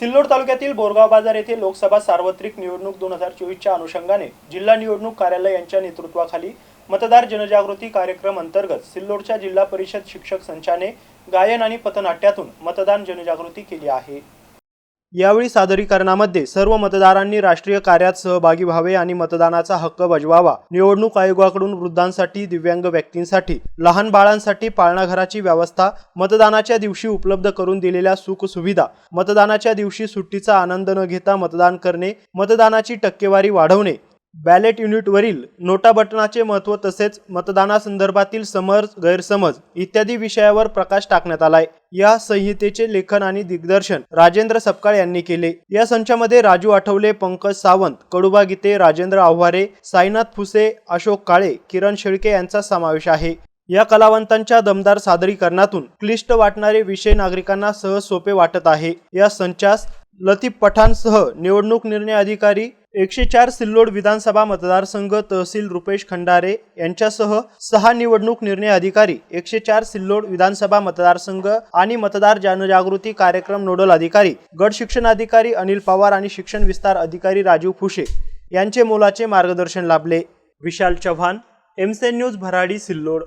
सिल्लोड तालुक्यातील बोरगाव बाजार येथे लोकसभा सार्वत्रिक निवडणूक दोन हजार चोवीसच्या अनुषंगाने जिल्हा निवडणूक कार्यालय यांच्या नेतृत्वाखाली मतदार जनजागृती कार्यक्रम अंतर्गत सिल्लोडच्या जिल्हा परिषद शिक्षक संचाने गायन आणि पथनाट्यातून मतदान जनजागृती केली आहे. यावेळी सादरीकरणामध्ये सर्व मतदारांनी राष्ट्रीय कार्यात सहभागी व्हावे आणि मतदानाचा हक्क बजवावा. निवडणूक आयोगाकडून वृद्धांसाठी दिव्यांग व्यक्तींसाठी लहान बाळांसाठी पाळणाघराची व्यवस्था मतदानाच्या दिवशी उपलब्ध करून दिलेल्या सुखसुविधा मतदानाच्या दिवशी सुट्टीचा आनंद न घेता मतदान करणे मतदानाची टक्केवारी वाढवणे बॅलेट युनिटवरील नोटा बटनाचे महत्त्व तसेच मतदानासंदर्भातील समज गैरसमज इत्यादी विषयावर प्रकाश टाकण्यात आलाय. या संहितेचे लेखन आणि दिग्दर्शन राजेंद्र सपकाळ यांनी केले. या संचामध्ये राजू आठवले पंकज सावंत कडुबा गीते राजेंद्र आव्हारे साईनाथ फुसे अशोक काळे किरण शेळके यांचा समावेश आहे. या कलावंतांच्या दमदार सादरीकरणातून क्लिष्ट वाटणारे विषय नागरिकांना सहज सोपे वाटत आहे. या संचास लतीफ पठाणसह निवडणूक निर्णय अधिकारी एकशे चार सिल्लोड विधानसभा मतदारसंघ तहसील रुपेश खंडारे यांच्यासह सहा निवडणूक निर्णय अधिकारी एकशे चार सिल्लोड विधानसभा मतदारसंघ आणि मतदार जनजागृती कार्यक्रम नोडल अधिकारी गट शिक्षण अधिकारी अनिल पवार आणि शिक्षण विस्तार अधिकारी राजीव फुशे यांचे मोलाचे मार्गदर्शन लाभले. विशाल चव्हाण एमसेन न्यूज भराडी सिल्लोड.